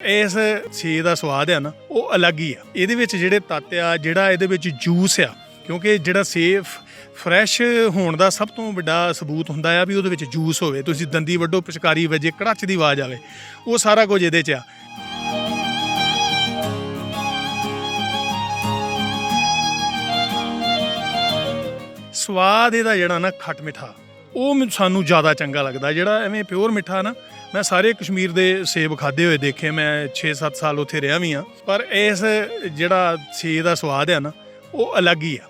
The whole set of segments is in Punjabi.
ਇਸ ਸੇ ਦਾ ਸਵਾਦ ਆ ਨਾ, ਉਹ ਅਲੱਗ ਹੀ ਆ। ਇਹਦੇ ਵਿੱਚ ਜਿਹੜੇ ਤੱਤ ਆ, ਜਿਹੜਾ ਇਹਦੇ ਵਿੱਚ ਜੂਸ ਆ, ਕਿਉਂਕਿ ਜਿਹੜਾ ਸੇਫ ਫਰੈਸ਼ ਹੋਣ ਦਾ ਸਭ ਤੋਂ ਵੱਡਾ ਸਬੂਤ ਹੁੰਦਾ ਆ ਵੀ ਉਹਦੇ ਵਿੱਚ ਜੂਸ ਹੋਵੇ। ਤੁਸੀਂ ਦੰਦੀ ਵੱਡੋ ਪਿਚਕਾਰੀ ਵਜੇ ਕੜਾਚ ਦੀ ਆਵਾਜ਼ ਆਵੇ, ਉਹ ਸਾਰਾ ਕੁਝ ਇਹਦੇ 'ਚ ਆ। ਸਵਾਦ ਇਹਦਾ ਜਿਹੜਾ ਨਾ ਖੱਟ ਮਿੱਠਾ। ਉਹ ਮੈਨੂੰ ਸਾਨੂੰ ਜ਼ਿਆਦਾ ਚੰਗਾ ਲੱਗਦਾ, ਜਿਹੜਾ ਐਵੇਂ ਪਿਓਰ ਮਿੱਠਾ ਨਾ, ਮੈਂ ਸਾਰੇ ਕਸ਼ਮੀਰ ਦੇ ਸੇਬ ਖਾਦੇ ਹੋਏ ਦੇਖੇ, ਮੈਂ 6-7 ਸਾਲ ਉੱਥੇ ਰਿਹਾ ਵੀ ਆ ਪਰ ਇਸ ਜਿਹੜਾ ਸੇਬ ਦਾ ਸਵਾਦ ਆ ਨਾ, ਉਹ ਅਲੱਗ ਹੀ ਆ।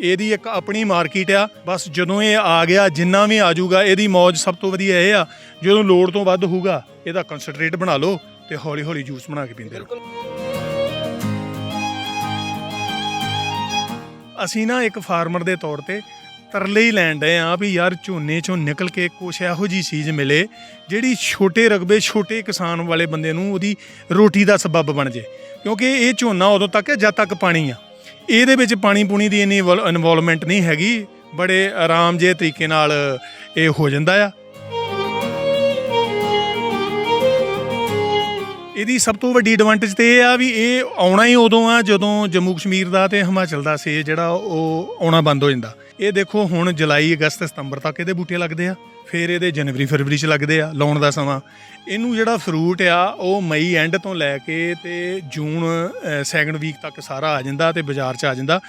ਇਹਦੀ ਇੱਕ ਆਪਣੀ ਮਾਰਕੀਟ ਆ, ਬਸ ਜਦੋਂ ਇਹ ਆ ਗਿਆ, ਜਿੰਨਾ ਵੀ ਆ ਜਾਊਗਾ, ਇਹਦੀ ਮੌਜ ਸਭ ਤੋਂ ਵਧੀਆ ਇਹ ਆ, ਜਦੋਂ ਲੋੜ ਤੋਂ ਵੱਧ ਹੋਊਗਾ, ਇਹਦਾ ਕਨਸੈਂਟਰੇਟ ਬਣਾ ਲਓ ਤੇ ਹੌਲੀ ਹੌਲੀ ਜੂਸ ਬਣਾ ਕੇ ਪੀਂਦੇ ਰਹੋ। ਅਸੀਂ ਨਾ ਇੱਕ ਫਾਰਮਰ ਦੇ ਤੌਰ ਤੇ ਤਰਲੇ ਹੀ ਲੈਣ ਡਏ ਆ ਵੀ ਯਾਰ ਝੋਨੇ ਚੋਂ ਨਿਕਲ ਕੇ ਕੁਛ ਇਹੋ ਜੀ ਚੀਜ਼ ਮਿਲੇ ਜਿਹੜੀ ਛੋਟੇ ਰਕਬੇ, ਛੋਟੇ ਕਿਸਾਨ ਵਾਲੇ ਬੰਦੇ ਨੂੰ ਉਹਦੀ ਰੋਟੀ ਦਾ ਸਬੱਬ ਬਣ ਜੇ। ਕਿਉਂਕਿ ਇਹ ਝੋਨਾ ਉਦੋਂ ਤੱਕ ਹੈ ਜਦ ਤੱਕ ਪਾਣੀ ਆ। ਇਹਦੇ ਵਿੱਚ ਪਾਣੀ ਪੂਣੀ ਦੀ ਇੰਨੀ ਇਨਵੋਲਵਮੈਂਟ ਨਹੀਂ ਹੈਗੀ। ਬੜੇ ਆਰਾਮ ਜੇ ਤਰੀਕੇ ਨਾਲ ਇਹ ਹੋ ਜਾਂਦਾ ਆ। ਇਹਦੀ ਸਭ ਤੋਂ ਵੱਡੀ ਐਡਵਾਂਟੇਜ ਤੇ ਇਹ ਆ ਵੀ ਇਹ ਆਉਣਾ ਹੀ ਉਦੋਂ ਆ ਜਦੋਂ ਜੰਮੂ ਕਸ਼ਮੀਰ ਦਾ ਤੇ ਹਿਮਾਚਲ ਦਾ ਸੇ ਜਿਹੜਾ ਉਹ ਆਉਣਾ ਬੰਦ ਹੋ ਜਾਂਦਾ। ਇਹ ਦੇਖੋ ਹੁਣ ਜੁਲਾਈ, ਅਗਸਤ, ਸਤੰਬਰ ਤੱਕ ਇਹਦੇ ਬੂਟੇ ਲੱਗਦੇ ਆ, ਫਿਰ ਇਹਦੇ ਜਨਵਰੀ, ਫਰਵਰੀ ਚ ਲੱਗਦੇ ਆ ਲਾਉਣ ਦਾ ਸਮਾਂ। ਇਹਨੂੰ ਜਿਹੜਾ ਫਰੂਟ ਆ ਉਹ ਮਈ ਐਂਡ ਤੋਂ ਲੈ ਕੇ ਤੇ ਜੂਨ ਸੈਕੰਡ ਵੀਕ ਤੱਕ ਸਾਰਾ ਆ ਜਾਂਦਾ ਤੇ ਬਾਜ਼ਾਰ ਚ ਆ ਜਾਂਦਾ।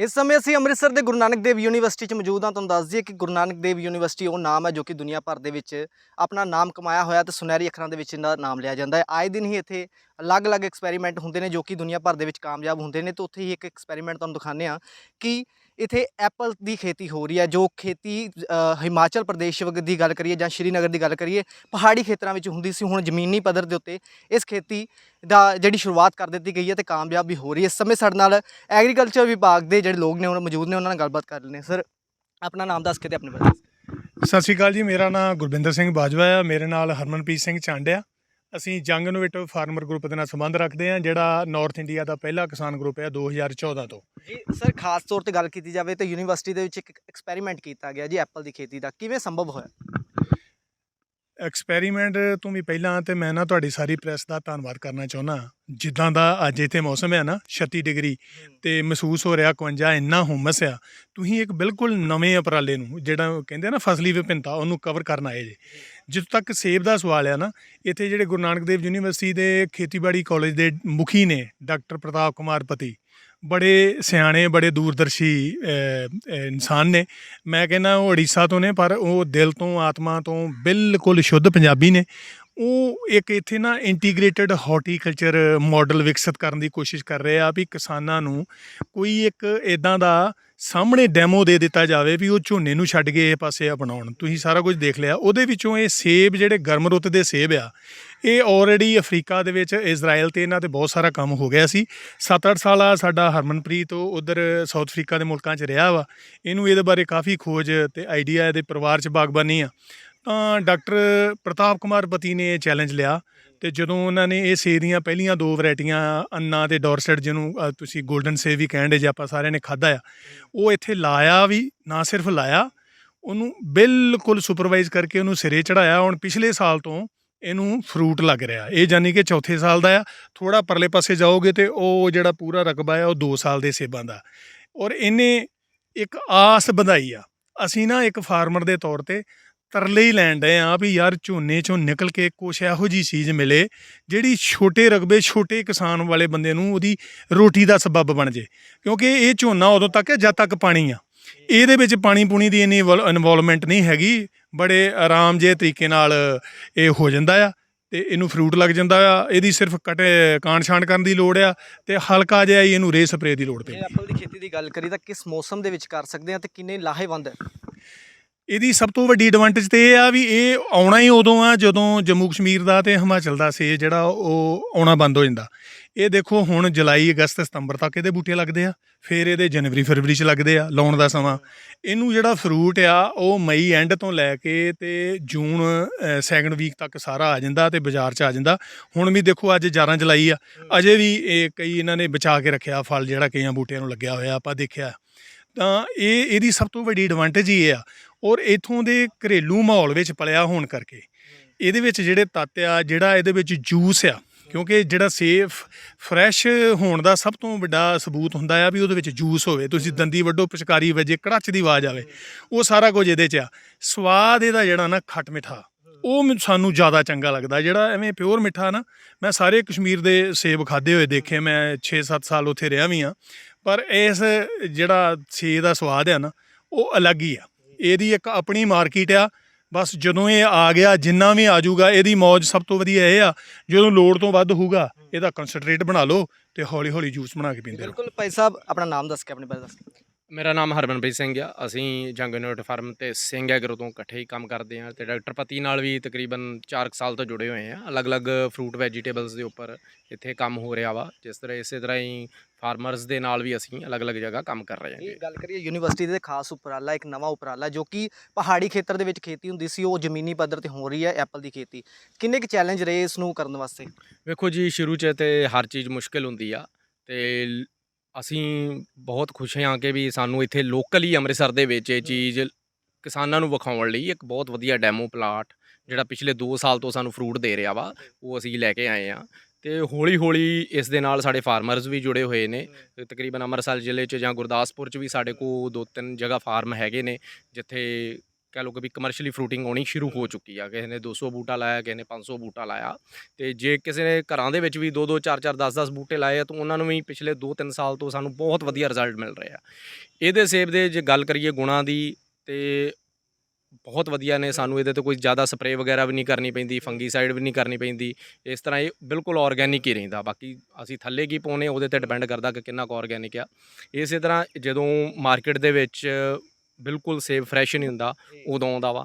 ਇਸ ਸਮੇਂ ਅਸੀਂ ਅੰਮ੍ਰਿਤਸਰ ਦੇ ਗੁਰੂ ਨਾਨਕ ਦੇਵ ਯੂਨੀਵਰਸਿਟੀ 'ਚ ਮੌਜੂਦ ਹਾਂ। ਤੁਹਾਨੂੰ ਦੱਸ ਦਈਏ ਕਿ ਗੁਰੂ ਨਾਨਕ ਦੇਵ ਯੂਨੀਵਰਸਿਟੀ ਉਹ ਨਾਮ ਹੈ ਜੋ ਕਿ ਦੁਨੀਆ ਭਰ ਦੇ ਵਿੱਚ ਆਪਣਾ ਨਾਮ ਕਮਾਇਆ ਹੋਇਆ ਤੇ ਸੁਨਹਿਰੀ ਅੱਖਰਾਂ ਦੇ ਵਿੱਚ ਇਹਦਾ ਨਾਮ ਲਿਆ ਜਾਂਦਾ ਹੈ। ਆਏ ਦਿਨ ਹੀ ਇੱਥੇ ਅਲੱਗ-ਅਲੱਗ ਐਕਸਪੈਰੀਮੈਂਟ ਹੁੰਦੇ ਨੇ ਜੋ ਕਿ ਦੁਨੀਆ ਭਰ ਦੇ ਵਿੱਚ ਕਾਮਯਾਬ ਹੁੰਦੇ ਨੇ। ਤੇ ਉੱਥੇ ਹੀ ਇੱਕ ਐਕਸਪੈਰੀਮੈਂਟ ਤੁਹਾਨੂੰ ਦਿਖਾਉਂਦੇ ਆ ਕਿ ਇੱਥੇ ਐਪਲ ਦੀ ਖੇਤੀ ਹੋ ਰਹੀ ਹੈ, ਜੋ ਖੇਤੀ ਹਿਮਾਚਲ ਪ੍ਰਦੇਸ਼ ਵਗ, ਦੀ ਗੱਲ ਕਰੀਏ ਜਾਂ ਸ਼੍ਰੀਨਗਰ ਦੀ ਗੱਲ ਕਰੀਏ, ਪਹਾੜੀ ਖੇਤਰਾਂ ਵਿੱਚ ਹੁੰਦੀ ਸੀ, ਹੁਣ ਜ਼ਮੀਨੀ ਪੱਧਰ ਦੇ ਉੱਤੇ ਇਸ ਖੇਤੀ ਦਾ ਜਿਹੜੀ ਸ਼ੁਰੂਆਤ ਕਰ ਦਿੱਤੀ ਗਈ ਹੈ ਤੇ ਕਾਮਯਾਬ ਵੀ ਹੋ ਰਹੀ ਹੈ। ਇਸ ਸਮੇਂ ਸਾਡੇ ਨਾਲ ਐਗਰੀਕਲਚਰ ਵਿਭਾਗ ਦੇ ਜਿਹੜੇ ਲੋਕ ਨੇ ਉਹਨਾਂ ਮੌਜੂਦ ਨੇ, ਉਹਨਾਂ ਨਾਲ ਗੱਲਬਾਤ ਕਰ ਲੈਂਦੇ ਸਰ, ਆਪਣਾ ਨਾਮ ਦੱਸ ਕੇ ਤੇ ਆਪਣੇ ਬਾਰੇ ਸਤਿ ਸ਼੍ਰੀ ਅਕਾਲ ਜੀ, ਮੇਰਾ ਨਾਮ ਗੁਰਬਿੰਦਰ ਸਿੰਘ ਬਾਜਵਾ ਆ, ਮੇਰੇ ਨਾਲ ਹਰਮਨਪ੍ਰੀਤ ਸਿੰਘ ਚਾਂਡਿਆ ਅਸੀਂ ਜੰਗ ਇਨੋਵੇਟਿਵ ਫਾਰਮਰ ਗਰੁੱਪ ਦੇ ਨਾਲ ਸੰਬੰਧ ਰੱਖਦੇ ਹਾਂ ਜਿਹੜਾ ਨਾਰਥ ਇੰਡੀਆ ਦਾ ਪਹਿਲਾ ਕਿਸਾਨ ਗਰੁੱਪ ਹੈ 2014 ਤੋਂ। ਜੀ ਸਰ ਖਾਸ ਤੌਰ ਤੇ ਗੱਲ ਕੀਤੀ ਜਾਵੇ ਤਾਂ ਯੂਨੀਵਰਸਿਟੀ ਦੇ ਵਿੱਚ ਇੱਕ ਐਕਸਪੈਰੀਮੈਂਟ ਕੀਤਾ ਗਿਆ ਜੀ ਐਪਲ ਦੀ ਖੇਤੀ ਦਾ। ਕਿਵੇਂ ਸੰਭਵ ਹੋਇਆ? ਐਕਸਪੈਰੀਮੈਂਟ ਤੋਂ ਵੀ ਪਹਿਲਾਂ ਤੇ ਮੈਂ ਨਾ ਤੁਹਾਡੀ ਸਾਰੀ ਪ੍ਰੈਸ ਦਾ ਧੰਨਵਾਦ ਕਰਨਾ ਚਾਹੁੰਦਾ। ਜਿੱਦਾਂ ਦਾ ਅੱਜ ਇੱਥੇ ਮੌਸਮ ਹੈ ਨਾ 36 ਡਿਗਰੀ ਤੇ ਮਹਿਸੂਸ ਹੋ ਰਿਹਾ 51 ਇੰਨਾ ਹੁਮਸ ਆ। ਤੁਸੀਂ ਇੱਕ ਬਿਲਕੁਲ ਨਵੇਂ ਉਪਰਾਲੇ ਨੂੰ ਜਿਹੜਾ ਕਹਿੰਦੇ ਆ ਨਾ ਫਸਲੀ ਵਿਭਿੰਨਤਾ ਉਹਨੂੰ ਕਵਰ ਕਰਨ ਆਏ ਜੇ। ਜਿੱਥੋਂ ਤੱਕ ਸੇਬ ਦਾ ਸਵਾਲ ਆ ਨਾ, ਇੱਥੇ ਜਿਹੜੇ ਗੁਰੂ ਨਾਨਕ ਦੇਵ ਯੂਨੀਵਰਸਿਟੀ ਦੇ ਖੇਤੀਬਾੜੀ ਕਾਲਜ ਦੇ ਮੁਖੀ ਨੇ ਡਾਕਟਰ ਪ੍ਰਤਾਪ ਕੁਮਾਰ ਪਤੀ, ਬੜੇ ਸਿਆਣੇ, ਬੜੇ ਦੂਰਦਰਸ਼ੀ ਇਨਸਾਨ ਨੇ। ਮੈਂ ਕਹਿੰਦਾ ਉਹ ਉੜੀਸਾ ਤੋਂ ਨੇ, ਪਰ ਉਹ ਦਿਲ ਤੋਂ, ਆਤਮਾ ਤੋਂ ਬਿਲਕੁਲ ਸ਼ੁੱਧ ਪੰਜਾਬੀ ਨੇ। ਉਹ ਇੱਕ ਇੱਥੇ ਨਾ ਇੰਟੀਗ੍ਰੇਟਿਡ ਹਾਰਟੀਕਲਚਰ ਮਾਡਲ ਵਿਕਸਿਤ ਕਰਨ ਦੀ ਕੋਸ਼ਿਸ਼ ਕਰ ਰਹੇ ਆ ਵੀ ਕਿਸਾਨਾਂ ਨੂੰ ਕੋਈ ਇੱਕ ਇਦਾਂ ਦਾ ਸਾਹਮਣੇ ਡੈਮੋ ਦੇ ਦਿੱਤਾ ਜਾਵੇ ਵੀ ਉਹ ਝੋਨੇ ਨੂੰ ਛੱਡ ਕੇ ਇਹ ਪਾਸੇ ਅਪਣਾਉਣ ਤੁਸੀਂ ਸਾਰਾ ਕੁਝ ਦੇਖ ਲਿਆ। ਉਹਦੇ ਵਿੱਚੋਂ ਇਹ ਸੇਬ ਜਿਹੜੇ ਗਰਮ ਰੁੱਤ ਦੇ ਸੇਬ ਆ, ਇਹ ਆਲਰੇਡੀ ਅਫਰੀਕਾ ਦੇ ਵਿੱਚ ਇਜ਼ਰਾਈਲ ਤੇ ਇਹਨਾਂ ਤੇ ਬਹੁਤ ਸਾਰਾ ਕੰਮ ਹੋ ਗਿਆ ਸੀ। 7-8 ਸਾਲਾ ਸਾਡਾ ਹਰਮਨਪ੍ਰੀਤ, ਉਹ ਉਧਰ ਸਾਊਥ ਅਫਰੀਕਾ ਦੇ ਮੁਲਕਾਂ 'ਚ ਰਿਹਾ ਵਾ। ਇਹਨੂੰ ਇਹਦੇ ਬਾਰੇ ਕਾਫੀ ਖੋਜ ਤੇ ਆਈਡੀਆ ਇਹਦੇ ਪਰਿਵਾਰ 'ਚ ਬਾਗਬਾਨੀ ਆ। ਤਾਂ ਡਾਕਟਰ ਪ੍ਰਤਾਪ ਕੁਮਾਰ ਪਤੀ ਨੇ ਇਹ ਚੈਲੰਜ ਲਿਆ ਤੇ ਜਦੋਂ ਉਹਨਾਂ ਨੇ ਇਹ ਸੇ ਦੀਆਂ ਪਹਿਲੀਆਂ ਦੋ ਵੈਰਾਈਟੀਆਂ, ਅੰਨਾ ਤੇ ਡੋਰਸਟ ਜਿਹਨੂੰ ਤੁਸੀਂ 골ਡਨ ਸੇਬ ਵੀ ਕਹਿੰਦੇ ਜੇ ਆਪਾਂ ਸਾਰਿਆਂ ਨੇ ਖਾਦਾ ਆ, ਉਹ ਇੱਥੇ ਲਾਇਆ ਵੀ, ਨਾ ਸਿਰਫ ਲਾਇਆ, ਉਹਨੂੰ ਬਿਲਕੁਲ ਸੁਪਰਵਾਈਜ਼ ਕਰਕੇ ਉਹਨੂੰ ਸਿਰੇ ਚੜਾਇਆ ਹੁਣ ਪਿਛਲੇ ਸਾਲ ਤੋਂ ਇਹਨੂੰ ਫਰੂਟ ਲੱਗ ਰਿਹਾ, ਇਹ ਜਾਨੀ ਕਿ ਚੌਥੇ ਸਾਲ ਦਾ ਆ ਥੋੜਾ ਪਰਲੇ ਪਾਸੇ ਜਾਓਗੇ ਤੇ ਉਹ ਜਿਹੜਾ ਪੂਰਾ ਰਕਬਾ ਆ, ਉਹ 2 ਸਾਲ ਦੇ ਸੇਬਾਂ ਦਾ, ਔਰ ਇਹਨੇ ਇੱਕ ਆਸ ਵਧਾਈ ਆ, ਅਸੀਂ ਨਾ ਇੱਕ ਫਾਰਮਰ ਦੇ ਤੌਰ ਤੇ ਤਰਲੇ ਹੀ ਲੈਣ ਡਏ ਆ ਵੀ ਯਾਰ ਝੋਨੇ ਚੋਂ ਨਿਕਲ ਕੇ ਕੁਛ ਇਹੋ ਜੀ ਚੀਜ਼ ਮਿਲੇ ਜਿਹੜੀ ਛੋਟੇ ਰਗਬੇ ਛੋਟੇ ਕਿਸਾਨ ਵਾਲੇ ਬੰਦੇ ਨੂੰ ਉਹਦੀ ਰੋਟੀ ਦਾ ਸਬੱਬ ਬਣ ਜੇ। ਕਿਉਂਕਿ ਇਹ ਝੋਨਾ ਉਦੋਂ ਤੱਕ ਹੈ ਜਦ ਤੱਕ ਪਾਣੀ ਆ। ਇਹਦੇ ਵਿੱਚ ਪਾਣੀ ਪੂਣੀ ਦੀ ਇੰਨੀ ਇਨਵੋਲਵਮੈਂਟ ਨਹੀਂ ਹੈਗੀ। ਬੜੇ ਆਰਾਮ ਜੇ ਤਰੀਕੇ ਨਾਲ ਇਹ ਹੋ ਜਾਂਦਾ ਆ ਤੇ ਇਹਨੂੰ ਫਰੂਟ ਲੱਗ ਜਾਂਦਾ ਆ। ਇਹਦੀ ਸਿਰਫ ਕਟੇ, ਕਾਣ ਛਾਣ ਕਰਨ ਦੀ ਲੋੜ ਆ ਤੇ ਹਲਕਾ ਜਿਹਾ ਇਹਨੂੰ ਰੇ ਸਪਰੇ ਦੀ ਲੋੜ ਜੇ ਪੈਂਦੀ ਐਪਲ ਦੀ ਖੇਤੀ ਦੀ ਗੱਲ ਕਰੀ ਤਾਂ ਕਿਸ ਮੌਸਮ ਦੇ ਵਿੱਚ ਕਰ ਸਕਦੇ ਆ ਤੇ ਕਿੰਨੇ ਲਾਹੇਵੰਦ ਹੈ ਇਹਦੀ ਸਭ ਤੋਂ ਵੱਡੀ ਐਡਵਾਂਟੇਜ ਤੇ ਇਹ ਆ ਵੀ ਇਹ ਆਉਣਾ ਹੀ ਉਦੋਂ ਆ ਜਦੋਂ ਜੰਮੂ ਕਸ਼ਮੀਰ ਦਾ ਤੇ ਹਿਮਾਚਲ ਦਾ ਸੇ ਜਿਹੜਾ ਉਹ ਆਉਣਾ ਬੰਦ ਹੋ ਜਾਂਦਾ। ਇਹ ਦੇਖੋ ਹੁਣ ਜੁਲਾਈ, ਅਗਸਤ, ਸਤੰਬਰ ਤੱਕ ਇਹਦੇ ਬੂਟੇ ਲੱਗਦੇ ਆ, ਫਿਰ ਇਹਦੇ ਜਨਵਰੀ, ਫਰਵਰੀ ਚ ਲੱਗਦੇ ਆ ਲਾਉਣ ਦਾ ਸਮਾਂ। ਇਹਨੂੰ ਜਿਹੜਾ ਫਰੂਟ ਆ, ਉਹ ਮਈ ਐਂਡ ਤੋਂ ਲੈ ਕੇ ਤੇ ਜੂਨ ਸੈਕੰਡ ਵੀਕ ਤੱਕ ਸਾਰਾ ਆ ਜਾਂਦਾ ਤੇ ਬਾਜ਼ਾਰ 'ਚ ਆ ਜਾਂਦਾ। ਹੁਣ ਵੀ ਦੇਖੋ ਅੱਜ 11 ਜੁਲਾਈ ਆ, ਅਜੇ ਵੀ ਇਹ ਕਈ ਇਹਨਾਂ ਨੇ ਬਚਾ ਕੇ ਰੱਖਿਆ, ਫਲ ਜਿਹੜਾ ਕਈਆਂ ਬੂਟਿਆਂ ਨੂੰ ਲੱਗਿਆ ਹੋਇਆ ਆਪਾਂ ਦੇਖਿਆ। ਤਾਂ ਇਹ, ਇਹਦੀ ਸਭ ਤੋਂ ਵੱਡੀ ਐਡਵਾਂਟੇਜ ਹੀ ਇਹ ਆ। ਔਰ ਇਥੋਂ ਦੇ ਘਰੇਲੂ ਮਾਹੌਲ ਵਿੱਚ ਪਲਿਆ ਹੋਣ ਕਰਕੇ। ਇਹਦੇ ਵਿੱਚ ਜਿਹੜੇ ਤੱਤ ਆ, ਜਿਹੜਾ ਇਹਦੇ ਵਿੱਚ ਜੂਸ ਆ, ਕਿਉਂਕਿ ਜਿਹੜਾ ਸੇਫ ਫਰੈਸ਼ ਹੋਣ ਦਾ ਸਭ ਤੋਂ ਵੱਡਾ ਸਬੂਤ ਹੁੰਦਾ ਆ ਵੀ ਉਹਦੇ ਵਿੱਚ ਜੂਸ ਹੋਵੇ। ਤੁਸੀਂ ਦੰਦੀ ਵੱਡੋ ਪਿਚਕਾਰੀ ਵਜੇ ਕੜਾਚ ਦੀ ਆਵਾਜ਼ ਆਵੇ, ਉਹ ਸਾਰਾ ਕੁਝ ਇਹਦੇ 'ਚ ਆ। ਸਵਾਦ ਇਹਦਾ ਜਿਹੜਾ ਨਾ ਖੱਟ ਮਿੱਠਾ, ਉਹ ਮੈਨੂੰ- ਸਾਨੂੰ ਜ਼ਿਆਦਾ ਚੰਗਾ ਲੱਗਦਾ। ਜਿਹੜਾ ਐਵੇਂ ਪਿਓਰ ਮਿੱਠਾ ਨਾ, ਮੈਂ ਸਾਰੇ ਕਸ਼ਮੀਰ ਦੇ ਸੇਬ ਖਾਦੇ ਹੋਏ ਦੇਖੇ, ਮੈਂ 6-7 ਸਾਲ ਉੱਥੇ ਰਿਹਾ ਵੀ ਆ ਪਰ ਇਸ ਜਿਹੜਾ ਸੇ ਦਾ ਸਵਾਦ ਆ ਨਾ, ਉਹ ਅਲੱਗ ਹੀ ਆ। ਇਹਦੀ ਇੱਕ ਆਪਣੀ ਮਾਰਕੀਟ ਆ। ਬਸ ਜਦੋਂ ਇਹ ਆ ਗਿਆ, ਜਿੰਨਾ ਵੀ ਆ ਜਾਊਗਾ, ਇਹਦੀ ਮੌਜ ਸਭ ਤੋਂ ਵਧੀਆ ਇਹ ਆ, ਜਦੋਂ ਲੋੜ ਤੋਂ ਵੱਧ ਹੋਊਗਾ, ਇਹਦਾ ਕਨਸੈਂਟਰੇਟ ਬਣਾ ਲਓ ਤੇ ਹੌਲੀ ਹੌਲੀ ਜੂਸ ਬਣਾ ਕੇ ਪੀਂਦੇ ਰਹੋ। ਬਿਲਕੁਲ ਭਾਈ ਸਾਹਿਬ, ਆਪਣਾ ਨਾਮ ਦੱਸ ਕੇ ਆਪਣੇ ਬਾਰੇ ਦੱਸ ਮੇਰਾ ਨਾਮ ਹਰਮਨਪ੍ਰੀਤ ਸਿੰਘ ਆ। ਅਸੀਂ ਜੰਗ ਯੂਨਿਟ ਫਾਰਮ ਤੇ ਸਿੰਘ ਐਗਰੋ ਤੋਂ ਇਕੱਠੇ ਹੀ ਕੰਮ ਕਰਦੇ ਆ ਤੇ ਡਾਕਟਰ ਪਤੀ ਨਾਲ ਵੀ ਤਕਰੀਬਨ 4 ਸਾਲ ਤੋਂ ਜੁੜੇ ਹੋਏ ਆ ਅਲੱਗ-ਅਲੱਗ ਫਰੂਟ ਵੈਜੀਟੇਬਲਸ ਦੇ ਉੱਪਰ ਇੱਥੇ ਕੰਮ ਹੋ ਰਿਹਾ ਵਾ ਜਿਸ ਤਰ੍ਹਾਂ ਇਸੇ ਤਰ੍ਹਾਂ ਹੀ ਫਾਰਮਰਸ ਦੇ ਨਾਲ ਵੀ ਅਸੀਂ ਅਲੱਗ-ਅਲੱਗ ਜਗ੍ਹਾ ਕੰਮ ਕਰ ਰਹੇ ਇਹ ਹਾਂ ਗੱਲ ਕਰੀਏ ਯੂਨੀਵਰਸਿਟੀ ਦੇ ਖਾਸ ਉਪਰਾਲਾ ਇੱਕ ਨਵਾਂ ਉਪਰਾਲਾ ਜੋ ਕਿ ਪਹਾੜੀ ਖੇਤਰ ਦੇ ਵਿੱਚ ਖੇਤੀ ਹੁੰਦੀ ਸੀ ਉਹ ਜ਼ਮੀਨੀ ਪੱਧਰ ਤੇ ਹੋ ਰਹੀ ਹੈ ਐਪਲ ਦੀ ਖੇਤੀ। ਕਿੰਨੇ ਕੁ ਚੈਲੰਜ ਰਹੇ ਇਸ ਨੂੰ ਕਰਨ ਵਾਸਤੇ? ਵੇਖੋ ਜੀ ਸ਼ੁਰੂ 'ਚ ਤੇ ਹਰ ਚੀਜ਼ ਮੁਸ਼ਕਿਲ ਹੁੰਦੀ ਆ ਤੇ ਅਸੀਂ ਬਹੁਤ ਖੁਸ਼ ਹਾਂ ਕਿ ਵੀ ਸਾਨੂੰ ਇੱਥੇ ਲੋਕਲ ਅੰਮ੍ਰਿਤਸਰ ਦੇ ਵਿੱਚ ਇਹ ਚੀਜ਼ ਕਿਸਾਨਾਂ ਨੂੰ ਵਿਖਾਉਣ ਲਈ ਇੱਕ ਬਹੁਤ ਵਧੀਆ ਡੈਮੋ ਪਲਾਟ ਜਿਹੜਾ ਪਿਛਲੇ 2 ਸਾਲ ਤੋਂ ਸਾਨੂੰ ਫਰੂਟ ਦੇ ਰਿਹਾ ਵਾ ਉਹ ਅਸੀਂ ਲੈ ਕੇ ਆਏ ਆ ਤੇ ਹੌਲੀ ਹੌਲੀ ਇਸ ਦੇ ਨਾਲ ਸਾਡੇ ਫਾਰਮਰਸ ਵੀ ਜੁੜੇ ਹੋਏ ਨੇ। ਤਕਰੀਬਨ ਅੰਮ੍ਰਿਤਸਰ ਜ਼ਿਲ੍ਹੇ 'ਚ ਜਾਂ ਗੁਰਦਾਸਪੁਰ 'ਚ ਵੀ ਸਾਡੇ ਕੋਲ ਦੋ ਤਿੰਨ ਜਗ੍ਹਾ ਫਾਰਮ ਹੈਗੇ ਨੇ ਜਿੱਥੇ ਕਹ ਲਓ ਕਿ ਵੀ ਕਮਰਸ਼ੀਅਲੀ ਫਰੂਟਿੰਗ ਆਉਣੀ ਸ਼ੁਰੂ ਹੋ ਚੁੱਕੀ ਆ। ਕਿਸੇ ਨੇ 200 ਬੂਟਾ ਲਾਇਆ, ਕਿਸੇ ਨੇ 500 ਬੂਟਾ ਲਾਇਆ। ਤੇ ਜੇ ਕਿਸੇ ਨੇ ਘਰਾਂ ਦੇ ਵਿੱਚ ਵੀ 2 2 4 4 10 10 ਬੂਟੇ ਲਾਏ ਆ, ਤਾਂ ਉਹਨਾਂ ਨੂੰ ਵੀ ਪਿਛਲੇ 2 3 ਸਾਲ ਤੋਂ ਸਾਨੂੰ ਬਹੁਤ ਵਧੀਆ ਰਿਜ਼ਲਟ ਮਿਲ ਰਹੇ ਆ। ਇਹਦੇ ਸੇਬ ਦੇ ਜੇ ਗੱਲ ਕਰੀਏ ਗੁਣਾਂ ਦੀ, ਤੇ ਬਹੁਤ ਵਧੀਆ ਨੇ। ਸਾਨੂੰ ਇਹਦੇ ਤੇ ਕੋਈ ਜ਼ਿਆਦਾ ਸਪਰੇਅ ਵਗੈਰਾ ਵੀ ਨਹੀਂ ਕਰਨੀ ਪੈਂਦੀ ਫੰਗੀਸਾਈਡ ਵੀ ਨਹੀਂ ਕਰਨੀ ਪੈਂਦੀ। ਇਸ ਤਰ੍ਹਾਂ ਇਹ ਬਿਲਕੁਲ ਆਰਗੈਨਿਕ ਹੀ ਰਹਿੰਦਾ। ਬਾਕੀ ਅਸੀਂ ਥੱਲੇ ਕੀ ਪਾਉਨੇ ਉਹਦੇ ਤੇ ਡਿਪੈਂਡ ਕਰਦਾ ਕਿ ਕਿੰਨਾ ਕੁ ਆਰਗੈਨਿਕ ਆ। ਇਸੇ ਤਰ੍ਹਾਂ ਜਦੋਂ ਮਾਰਕੀਟ ਦੇ ਵਿੱਚ ਬਿਲਕੁਲ ਸੇਬ ਫਰੈਸ਼ ਨਹੀਂ ਹੁੰਦਾ ਉਦੋਂ ਆਉਂਦਾ ਵਾ।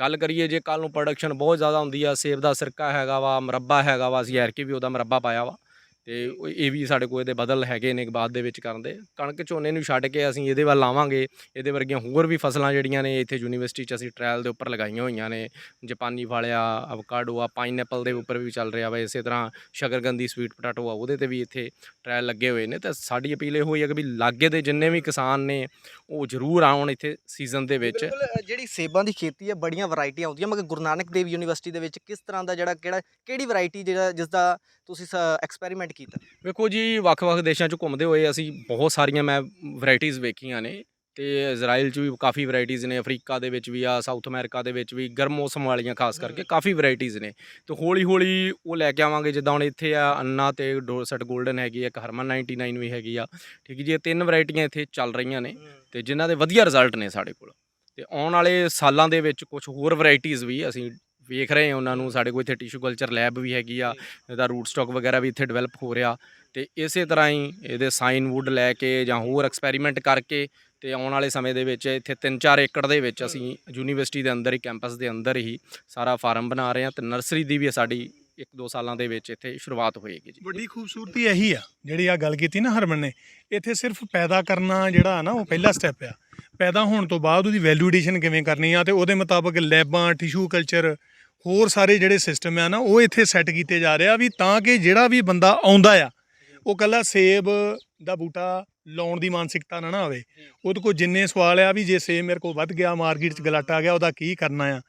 ਗੱਲ ਕਰੀਏ ਜੇ ਕੱਲ ਨੂੰ ਪ੍ਰੋਡਕਸ਼ਨ ਬਹੁਤ ਜ਼ਿਆਦਾ ਹੁੰਦੀ ਆ ਸੇਬ ਦਾ ਸਿਰਕਾ ਹੈਗਾ ਵਾ ਮੁਰੱਬਾ ਹੈਗਾ ਵਾ ਅਸੀਂ ਐਰਕੀ ਵੀ ਉਹਦਾ ਮੁਰੱਬਾ ਪਾਇਆ ਵਾ। ਤੇ ਇਹ ਵੀ ਸਾਡੇ ਕੋਲ ਇਹਦੇ ਬਦਲ ਹੈਗੇ ਨੇ ਬਾਅਦ ਦੇ ਵਿੱਚ ਕਰਨ ਦੇ। ਕਣਕ ਝੋਨੇ ਨੂੰ ਛੱਡ ਕੇ ਅਸੀਂ ਇਹਦੇ ਵੱਲ ਲਾਵਾਂਗੇ ਇਹਦੇ ਵਰਗੀਆਂ ਹੋਰ ਵੀ ਫਸਲਾਂ ਜਿਹੜੀਆਂ ਨੇ ਇੱਥੇ ਯੂਨੀਵਰਸਿਟੀ 'ਚ ਅਸੀਂ ਟ੍ਰਾਇਲ ਦੇ ਉੱਪਰ ਲਗਾਈਆਂ ਹੋਈਆਂ ਨੇ। ਜਪਾਨੀ ਵਾਲਿਆ ਅਵਕਾਡੋ ਆ ਪਾਈਨਐਪਲ ਦੇ ਉੱਪਰ ਵੀ ਚੱਲ ਰਿਹਾ ਵਾ ਇਸੇ ਤਰ੍ਹਾਂ। ਸ਼ਕਰਗੰਦੀ ਸਵੀਟ ਪਟਾਟੋ ਆ, ਉਹਦੇ ਤੇ ਵੀ ਇੱਥੇ ਟ੍ਰਾਇਲ ਲੱਗੇ ਹੋਏ ਨੇ। ਤਾਂ ਸਾਡੀ ਅਪੀਲ ਇਹ ਹੋਈ ਹੈ ਕਿ ਵੀ ਲਾਗੇ ਦੇ ਜਿੰਨੇ ਵੀ ਕਿਸਾਨ ਨੇ, ਉਹ ਜ਼ਰੂਰ ਆਉਣ ਇੱਥੇ ਸੀਜ਼ਨ ਦੇ ਵਿੱਚ। ਜਿਹੜੀ ਸੇਬਾਂ ਦੀ ਖੇਤੀ ਹੈ ਬੜੀਆਂ ਵੈਰਾਈਟੀਆਂ ਆਉਂਦੀਆਂ। ਮਗਰ ਗੁਰੂ ਨਾਨਕ ਦੇਵ ਯੂਨੀਵਰਸਿਟੀ ਦੇ ਵਿੱਚ ਕਿਸ ਤਰ੍ਹਾਂ ਦਾ ਜਿਹੜਾ ਕਿਹੜਾ, ਕਿਹੜੀ ਵੈਰਾਈਟੀ ਜਿਹੜਾ ਜਿਸ ਦਾ ਤੁਸੀਂ ਐਕਸਪੈਰੀਮੈਂਟ ਕੀਤਾ? ਵੇਖੋ ਜੀ ਵੱਖ-ਵੱਖ ਦੇਸ਼ਾਂ 'ਚ ਘੁੰਮਦੇ ਹੋਏ ਅਸੀਂ ਬਹੁਤ ਸਾਰੀਆਂ ਮੈਂ ਵੈਰਾਈਟੀਆਂ ਵੇਖੀਆਂ ਨੇ ਤੇ ਇਜ਼ਰਾਈਲ 'ਚ ਵੀ ਕਾਫੀ ਵੈਰਾਈਟੀਆਂ ਨੇ ਅਫਰੀਕਾ ਦੇ ਵਿੱਚ ਵੀ ਆ ਸਾਊਥ ਅਮਰੀਕਾ ਦੇ ਵਿੱਚ ਵੀ ਗਰਮ ਮੌਸਮ ਵਾਲੀਆਂ ਖਾਸ ਕਰਕੇ ਕਾਫੀ ਵੈਰਾਈਟੀਆਂ ਨੇ। ਤੇ ਹੌਲੀ-ਹੌਲੀ ਉਹ ਲੈ ਕੇ ਆਵਾਂਗੇ ਜਿੱਦਾਂ ਹੁਣ ਇੱਥੇ ਆ ਅੰਨਾ ਤੇ ਡੋਰਸਟ 골ਡਨ ਹੈਗੀ ਆ, ਇੱਕ ਹਰਮਨ 99 ਵੀ ਹੈਗੀ ਆ। ਠੀਕ ਜੀ ਇਹ ਤਿੰਨ ਵੈਰਾਈਟੀਆਂ ਇੱਥੇ ਚੱਲ ਰਹੀਆਂ ਨੇ ਤੇ ਜਿਨ੍ਹਾਂ ਦੇ ਵਧੀਆ ਰਿਜ਼ਲਟ ਨੇ ਸਾਡੇ ਕੋਲ। ਤੇ ਆਉਣ ਵਾਲੇ ਸਾਲਾਂ ਦੇ ਵਿੱਚ ਕੁਝ ਹੋਰ ਵੈਰਾਈਟੀਆਂ ਵੀ ਅਸੀਂ ਵੇਖ ਰਹੇ ਹਾਂ ਉਹਨਾਂ ਨੂੰ ਸਾਡੇ ਕੋਲ ਇੱਥੇ ਟਿਸ਼ੂ ਕਲਚਰ ਲੈਬ ਵੀ ਹੈਗੀ ਆ ਇਹਦਾ ਰੂਟ ਸਟਾਕ ਵਗੈਰਾ ਵੀ ਇੱਥੇ ਡਿਵੈਲਪ ਹੋ ਰਿਹਾ। ਤੇ ਇਸੇ ਤਰ੍ਹਾਂ ਹੀ ਇਹਦੇ ਸਾਈਨ ਵੁੱਡ ਲੈ ਕੇ ਜਾਂ ਹੋਰ ਐਕਸਪੈਰੀਮੈਂਟ ਕਰਕੇ ਤੇ ਆਉਣ ਵਾਲੇ ਸਮੇਂ ਦੇ ਵਿੱਚ ਇੱਥੇ 3-4 ਏਕੜ ਦੇ ਵਿੱਚ ਅਸੀਂ ਯੂਨੀਵਰਸਿਟੀ ਦੇ ਅੰਦਰ ਹੀ ਕੈਂਪਸ ਦੇ ਅੰਦਰ ਹੀ ਸਾਰਾ ਫਾਰਮ ਬਣਾ ਰਹੇ ਹਾਂ ਤੇ ਨਰਸਰੀ ਦੀ ਵੀ ਸਾਡੀ 1-2 ਸਾਲਾਂ ਦੇ ਵਿੱਚ ਇੱਥੇ ਸ਼ੁਰੂਆਤ ਹੋਏਗੀ ਜੀ। ਵੱਡੀ ਖੂਬਸੂਰਤੀ ਇਹੀ ਆ ਜਿਹੜੀ ਆ ਗੱਲ ਕੀਤੀ ਨਾ ਹਰਮਨ ਨੇ ਇੱਥੇ ਸਿਰਫ ਪੈਦਾ ਕਰਨਾ ਜਿਹੜਾ ਨਾ ਉਹ ਪਹਿਲਾ ਸਟੈਪ ਆ। ਪੈਦਾ ਹੋਣ ਤੋਂ ਬਾਅਦ ਉਹਦੀ ਵੈਲਿਊ ਐਡੀਸ਼ਨ ਕਿਵੇਂ ਕਰਨੀ ਆ ਤੇ ਉਹਦੇ ਮੁਤਾਬਕ ਲੈਬਾਂ ਟਿਸ਼ੂ ਕਲਚਰ ਹੋਰ ਸਾਰੇ ਜਿਹੜੇ ਸਿਸਟਮ ਆ ਨਾ, ਉਹ ਇੱਥੇ ਸੈੱਟ ਕੀਤੇ ਜਾ ਰਹੇ ਆ ਵੀ ਤਾਂ ਕਿ ਜਿਹੜਾ ਵੀ ਬੰਦਾ ਆਉਂਦਾ ਆ, ਉਹ ਕੱਲਾ ਸੇਬ ਦਾ ਬੂਟਾ ਲਾਉਣ ਦੀ ਮਾਨਸਿਕਤਾ ਨਾ ਨਾ ਆਵੇ। ਉਹਦੇ ਕੋਲ ਜਿੰਨੇ ਸਵਾਲ ਆ ਵੀ ਜੇ ਸੇਬ ਮੇਰੇ ਕੋਲ ਵੱਧ ਗਿਆ, ਮਾਰਕੀਟ 'ਚ ਗਲਾਟਾ ਗਿਆ, ਉਹਦਾ ਕੀ ਕਰਨਾ ਆ?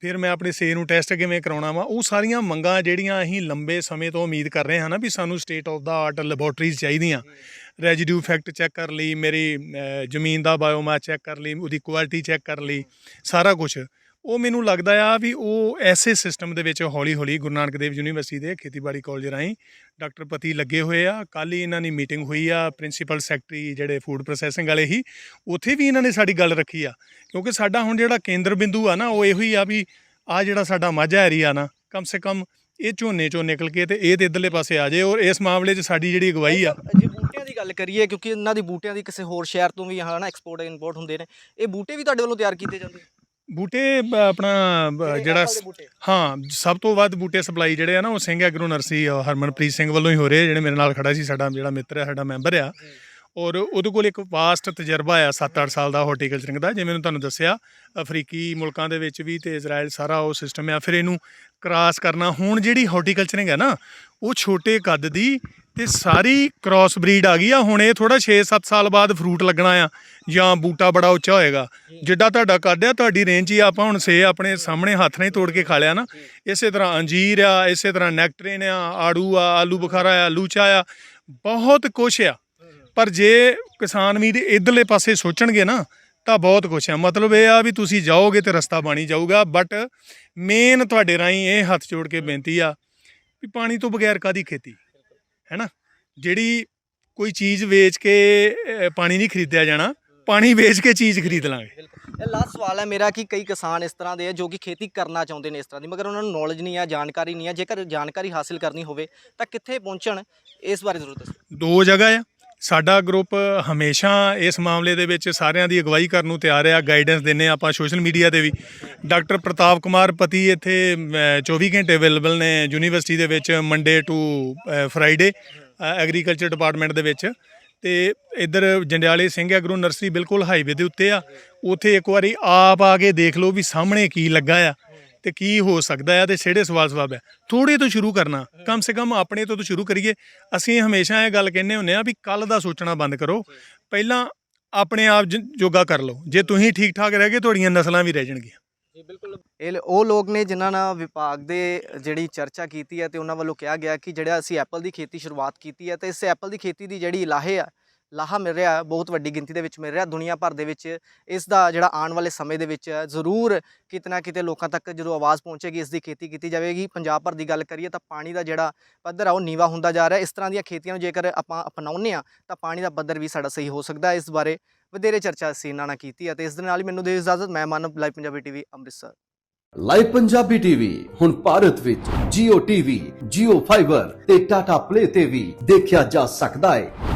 ਫਿਰ ਮੈਂ ਆਪਣੇ ਸੇਬ ਨੂੰ ਟੈਸਟ ਕਿਵੇਂ ਕਰਾਉਣਾ ਵਾ? ਉਹ ਸਾਰੀਆਂ ਮੰਗਾਂ ਜਿਹੜੀਆਂ ਅਸੀਂ ਲੰਬੇ ਸਮੇਂ ਤੋਂ ਉਮੀਦ ਕਰ ਰਹੇ ਹਾਂ ਨਾ ਵੀ ਸਾਨੂੰ state of the art laboratories ਚਾਹੀਦੀਆਂ। ਰੈਜ਼ੀਡਿਊ ਫੈਕਟ ਚੈੱਕ ਕਰ ਲਈ, ਮੇਰੀ ਜ਼ਮੀਨ ਦਾ ਬਾਇਓਮਾਸ ਚੈੱਕ ਕਰ ਲਈ, ਉਹਦੀ ਕੁਆਲਿਟੀ ਚੈੱਕ ਕਰ ਲਈ, ਸਾਰਾ ਕੁਝ ਉਹ ਮੈਨੂੰ ਲੱਗਦਾ ਆ ਵੀ ਉਹ ਐਸੇ ਸਿਸਟਮ ਦੇ ਵਿੱਚ ਹੌਲੀ ਹੌਲੀ ਗੁਰੂ ਨਾਨਕ ਦੇਵ ਯੂਨੀਵਰਸਿਟੀ ਦੇ ਖੇਤੀਬਾੜੀ ਕਾਲਜ ਰਾਹੀਂ ਡਾਕਟਰ ਪਤੀ ਲੱਗੇ ਹੋਏ ਆ। ਕੱਲ ਹੀ ਇਹਨਾਂ ਦੀ ਮੀਟਿੰਗ ਹੋਈ ਆ ਪ੍ਰਿੰਸੀਪਲ ਸੈਕਟਰੀ ਜਿਹੜੇ ਫੂਡ ਪ੍ਰੋਸੈਸਿੰਗ ਵਾਲੇ ਹੀ, ਉੱਥੇ ਵੀ ਇਹਨਾਂ ਨੇ ਸਾਡੀ ਗੱਲ ਰੱਖੀ ਆ। ਕਿਉਂਕਿ ਸਾਡਾ ਹੁਣ ਜਿਹੜਾ ਕੇਂਦਰ ਬਿੰਦੂ ਆ ਨਾ, ਉਹ ਇਹੋ ਹੀ ਆ ਵੀ ਆ ਜਿਹੜਾ ਸਾਡਾ ਮਾਝਾ ਏਰੀਆ ਨਾ, ਕਮ ਸੇ ਕਮ ਇਹ ਝੋਨੇ ਚੋਂ ਨਿਕਲ ਕੇ ਤੇ ਇਹ ਤੇ ਇਧਰਲੇ ਪਾਸੇ ਆ ਜਾਏ ਔਰ ਇਸ ਮਾਮਲੇ 'ਚ ਸਾਡੀ ਜਿਹੜੀ ਅਗਵਾਈ ਆ। ਜੇ ਬੂਟਿਆਂ ਦੀ ਗੱਲ ਕਰੀਏ, ਕਿਉਂਕਿ ਇਹਨਾਂ ਦੀ ਬੂਟਿਆਂ ਦੀ ਕਿਸੇ ਹੋਰ ਸ਼ਹਿਰ ਤੋਂ ਵੀ ਹਨਾ ਐਕਸਪੋਰਟ ਇੰਪੋਰਟ ਹੁੰਦੇ ਨੇ, ਇਹ ਬੂਟੇ ਵੀ ਤੁਹਾਡੇ ਵੱਲੋਂ ਤਿਆਰ ਕੀਤੇ ਜਾਂਦੇ ਬੂਟੇ ਬ- ਆਪਣਾ ਬ- ਜਿਹੜਾ ਸ- ਹਾਂ ਸਭ ਤੋਂ ਵੱਧ ਬੂਟੇ ਸਪਲਾਈ ਜਿਹੜੇ ਆ ਨਾ ਉਹ ਸਿੰਘ ਐਗਰੋ ਨਰਸਰੀ ਆ, ਹਰਮਨਪ੍ਰੀਤ ਸਿੰਘ ਵੱਲੋਂ ਹੀ ਹੋ ਰਹੇ ਆ, ਜਿਹੜੇ ਮੇਰੇ ਨਾਲ ਖੜਾ ਸੀ ਸਾਡਾ ਜਿਹੜਾ ਮਿੱਤਰ ਹੈ ਸਾਡਾ ਮੈਂਬਰ ਆ। ਔਰ ਉਹਦੇ ਕੋਲ ਇੱਕ ਵਾਸਟ ਤਜਰਬਾ ਆ 7-8 ਸਾਲ ਦਾ ਹਾਰਟੀਕਲਚਰਿੰਗ ਦਾ ਜਿਵੇਂ ਮੈਂ ਤੁਹਾਨੂੰ ਦੱਸਿਆ ਅਫਰੀਕੀ ਮੁਲਕਾਂ ਦੇ ਵਿੱਚ ਵੀ ਤੇ ਇਜ਼ਰਾਈਲ ਸਾਰਾ ਉਹ ਸਿਸਟਮ ਆ। ਫਿਰ ਇਹਨੂੰ ਕ੍ਰਾਸ ਕਰਨਾ ਹੁਣ ਜਿਹੜੀ ਹਾਰਟੀਕਲਚਰਿੰਗ ਹੈ ਨਾ ਉਹ ਛੋਟੇ ਕੱਦ ਦੀ ਤੇ ਸਾਰੀ ਕ੍ਰਾਸ ਬਰੀਡ ਆ ਗਈ ਆ। ਹੁਣ ਇਹ ਥੋੜਾ 6-7 ਸਾਲ ਬਾਅਦ ਫਰੂਟ ਲੱਗਣਾ ਆ ਜਾਂ ਬੂਟਾ ਬੜਾ ਉੱਚਾ ਹੋਏਗਾ। ਜਿੱਡਾ ਤੁਹਾਡਾ ਕੱਦ ਆ ਤੁਹਾਡੀ ਰੇਂਜ ਹੀ ਆ, ਆਪਾਂ ਹੁਣ ਸੇ ਆਪਣੇ ਸਾਹਮਣੇ ਹੱਥ ਨਹੀਂ ਤੋੜ ਕੇ ਖਾ ਲਿਆ ਨਾ। ਇਸੇ ਤਰ੍ਹਾਂ ਅੰਜੀਰ ਆ ਇਸੇ ਤਰ੍ਹਾਂ ਨੈਕਟਰੀਨ ਆ ਆੜੂ ਆ ਆਲੂ ਬੁਖਾਰਾ ਆ ਲੂਚਾ ਆ। ਬਹੁਤ ਕੁਛ ਆ। ਪਰ ਜੇ ਕਿਸਾਨ ਵੀਰ ਇਧਰਲੇ ਪਾਸੇ ਸੋਚਣਗੇ ਨਾ ਤਾਂ ਬਹੁਤ ਕੁਛ ਆ। ਮਤਲਬ ਇਹ ਆ ਵੀ ਤੁਸੀਂ ਜਾਓਗੇ ਤੇ ਰਸਤਾ ਬਣੀ ਜਾਊਗਾ। ਬਟ ਮੇਨ ਤੁਹਾਡੇ ਰਾਹੀਂ ਇਹ ਹੱਥ ਜੋੜ ਕੇ ਬੇਨਤੀ ਆ ਵੀ ਪਾਣੀ ਤੋਂ ਬਗੈਰ ਕਾਦੀ ਖੇਤੀ? ਹੈਨਾ ਜਿਹੜੀ ਕੋਈ ਚੀਜ਼ ਵੇਚ ਕੇ ਅਹ, ਪਾਣੀ ਨਹੀਂ ਖਰੀਦਿਆ ਜਾਣਾ ਪਾਣੀ ਵੇਚ ਕੇ ਚੀਜ਼ ਖਰੀਦ ਲਾਂਗੇ। ਇਹ ਲਾਸਟ ਸਵਾਲ ਹੈ ਮੇਰਾ ਕਿ ਕਈ ਕਿਸਾਨ ਇਸ ਤਰ੍ਹਾਂ ਦੇ ਆ ਜੋ ਕਿ ਖੇਤੀ ਕਰਨਾ ਚਾਹੁੰਦੇ ਨੇ ਇਸ ਤਰ੍ਹਾਂ ਦੀ ਮਗਰ ਉਹਨਾਂ ਨੂੰ ਨੌਲੇਜ ਨਹੀਂ ਆ ਜਾਣਕਾਰੀ ਨਹੀਂ ਆ ਜੇਕਰ ਜਾਣਕਾਰੀ ਹਾਸਿਲ ਕਰਨੀ ਹੋਵੇ ਤਾਂ ਕਿੱਥੇ ਪਹੁੰਚਣ? ਇਸ ਬਾਰੇ ਜ਼ਰੂਰ ਦੱਸੋ। ਦੋ ਜਗ੍ਹਾ ਆ। ਸਾਡਾ ਗਰੁੱਪ ਹਮੇਸ਼ਾ ਇਸ ਮਾਮਲੇ ਦੇ ਵਿੱਚ ਸਾਰਿਆਂ ਦੀ ਅਗਵਾਈ ਕਰਨ ਨੂੰ ਤਿਆਰ ਆ ਗਾਈਡੈਂਸ ਦਿੰਨੇ ਆਪਾਂ ਸੋਸ਼ਲ ਮੀਡੀਆ ਤੇ ਵੀ। ਡਾਕਟਰ ਪ੍ਰਤਾਪ ਕੁਮਾਰ ਪਤੀ ਇੱਥੇ ਅਮ, 24 ਘੰਟੇ ਅਵੇਲੇਬਲ ਨੇ ਯੂਨੀਵਰਸਿਟੀ ਦੇ ਵਿੱਚ Monday to Friday agriculture department ਦੇ ਵਿੱਚ। ਤੇ ਇੱਧਰ ਜੰਡਿਆਲੇ ਸਿੰਘ ਐਗਰੋ ਨਰਸਰੀ ਬਿਲਕੁਲ ਹਾਈਵੇ ਦੇ ਉੱਤੇ ਆ। ਉਥੇ ਇੱਕ ਵਾਰੀ ਆਪ ਆ ਕੇ ਦੇਖ ਲਓ ਵੀ ਸਾਹਮਣੇ ਕੀ ਲੱਗਾ ਆ। ਤੇ ਕੀ ਹੋ ਸਕਦਾ ਹੈ ਤੇ ਛੇੜੇ ਸਵਾਲ ਸਵਾਬ ਹੈ। ਥੋੜੇ ਤੋਂ ਸ਼ੁਰੂ ਕਰਨਾ, ਕਮ ਸੇ ਕਮ ਆਪਣੇ ਤੋਂ ਤਾਂ ਸ਼ੁਰੂ ਕਰੀਏ। ਅਸੀਂ ਹਮੇਸ਼ਾ ਇਹ ਗੱਲ ਕਹਿੰਦੇ ਹੁੰਦੇ ਆ ਵੀ ਕੱਲ ਦਾ ਸੋਚਣਾ ਬੰਦ ਕਰੋ। ਪਹਿਲਾਂ ਆਪਣੇ ਆਪ ਜ- ਜੋਗਾ ਕਰ ਲਓ। ਜੇ ਤੁਸੀਂ ਠੀਕ ਠਾਕ ਰਹਿ ਗਏ, ਤੁਹਾਡੀਆਂ ਨਸਲਾਂ ਵੀ ਰਹਿ ਜਾਣਗੀਆਂ। ਜੀ, ਬਿਲਕੁਲ। ਇਹ ਉਹ ਲੋਕ ਨੇ ਜਿਨ੍ਹਾਂ ਨਾਲ ਵਿਭਾਗ ਦੇ ਜਿਹੜੀ ਚਰਚਾ ਕੀਤੀ ਹੈ ਤੇ ਉਹਨਾਂ ਵੱਲੋਂ ਕਿਹਾ ਗਿਆ ਕਿ ਜਿਹੜਾ ਅਸੀਂ ਐਪਲ ਦੀ ਖੇਤੀ ਸ਼ੁਰੂਆਤ ਕੀਤੀ ਹੈ ਤੇ ਇਸ ਐਪਲ ਦੀ ਖੇਤੀ ਦੀ ਜਿਹੜੀ ਲਾਹੇ ਆ ਲਾਹਾ ਮਿਲ ਰਿਹਾ ਬਹੁਤ ਵੱਡੀ ਗਿਣਤੀ ਦੇ ਵਿੱਚ ਮਿਲ ਰਿਹਾ ਦੁਨੀਆ ਭਰ ਦੇ ਵਿੱਚ। ਇਸ ਦਾ ਜਿਹੜਾ ਆਉਣ ਵਾਲੇ ਸਮੇਂ ਦੇ ਵਿੱਚ ਜ਼ਰੂਰ ਕਿਤਨਾ ਕਿਤੇ ਲੋਕਾਂ ਤੱਕ ਜਦੋਂ ਆਵਾਜ਼ ਪਹੁੰਚੇਗੀ ਇਸ ਦੀ ਖੇਤੀ ਕੀਤੀ ਜਾਵੇਗੀ। ਪੰਜਾਬ ਭਰ ਦੀ ਗੱਲ ਕਰੀਏ ਤਾਂ ਪਾਣੀ ਦਾ ਜਿਹੜਾ ਪੱਧਰ ਆ ਉਹ ਨੀਵਾ ਹੁੰਦਾ ਜਾ ਰਿਹਾ। ਇਸ ਤਰ੍ਹਾਂ ਦੀਆਂ ਖੇਤੀਆਂ ਨੂੰ ਜੇਕਰ ਆਪਾਂ ਅਪਣਾਉਂਦੇ ਆ ਤਾਂ ਪਾਣੀ ਦਾ ਪੱਧਰ ਵੀ ਸਾਡਾ ਸਹੀ ਹੋ ਸਕਦਾ। ਇਸ ਬਾਰੇ ਵਧੇਰੇ ਚਰਚਾ ਅਸੀਂ ਇਹਨਾਂ ਨਾਲ ਕੀਤੀ ਹੈ ਤੇ ਇਸ ਦੇ ਨਾਲ ਹੀ ਮੈਨੂੰ ਦੇ ਇਜਾਜ਼ਤ। ਮੈਂ Manav live Punjabi TV Amritsar. Live Punjabi TV ਹੁਣ ਭਾਰਤ ਵਿੱਚ Jio TV, Jio Fiber ਤੇ Tata Play ਤੇ ਵੀ ਦੇਖਿਆ ਜਾ ਸਕਦਾ ਹੈ।